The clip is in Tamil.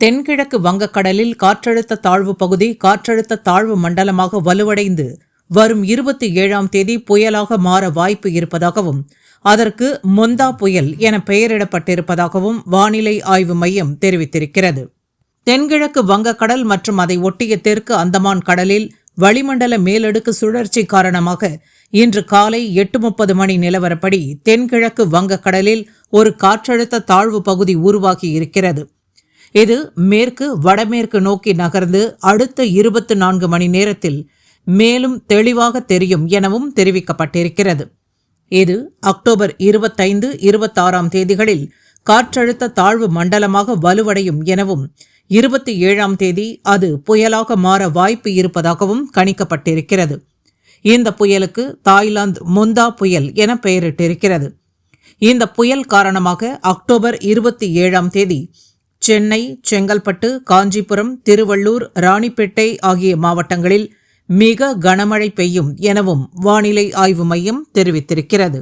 தென்கிழக்கு வங்கக்கடலில் காற்றழுத்த தாழ்வு பகுதி காற்றழுத்த தாழ்வு மண்டலமாக வலுவடைந்து வரும் இருபத்தி ஏழாம் தேதி புயலாக மாற வாய்ப்பு இருப்பதாகவும் அதற்கு மொந்தா புயல் என பெயரிடப்பட்டிருப்பதாகவும் வானிலை ஆய்வு மையம் தெரிவித்திருக்கிறது. தென்கிழக்கு வங்கக்கடல் மற்றும் அதை ஒட்டிய தெற்கு அந்தமான் கடலில் வளிமண்டல மேலடுக்கு சுழற்சி காரணமாக இன்று காலை எட்டு முப்பது மணி நிலவரப்படி தென்கிழக்கு வங்கக்கடலில் ஒரு காற்றழுத்த தாழ்வு பகுதி உருவாகி இருக்கிறது இது மேற்கு வடமேற்கு நோக்கி நகர்ந்து அடுத்த இருபத்து நான்கு மணி நேரத்தில் மேலும் தெளிவாக தெரியும் எனவும் தெரிவிக்கப்பட்டிருக்கிறது. இது அக்டோபர் இருபத்தைந்து இருபத்தாறாம் தேதிகளில் காற்றழுத்த தாழ்வு மண்டலமாக வலுவடையும் எனவும் இருபத்தி ஏழாம் தேதி அது புயலாக மாற வாய்ப்பு இருப்பதாகவும் கணிக்கப்பட்டிருக்கிறது. இந்த புயலுக்கு தாய்லாந்து முந்தா புயல் என பெயரிட்டிருக்கிறது. இந்த புயல் காரணமாக அக்டோபர் இருபத்தி ஏழாம் தேதி சென்னை செங்கல்பட்டு காஞ்சிபுரம் திருவள்ளூர் ராணிப்பேட்டை ஆகிய மாவட்டங்களில் மிக கனமழை பெய்யும் எனவும் வானிலை ஆய்வு மையம் தெரிவித்திருக்கிறது.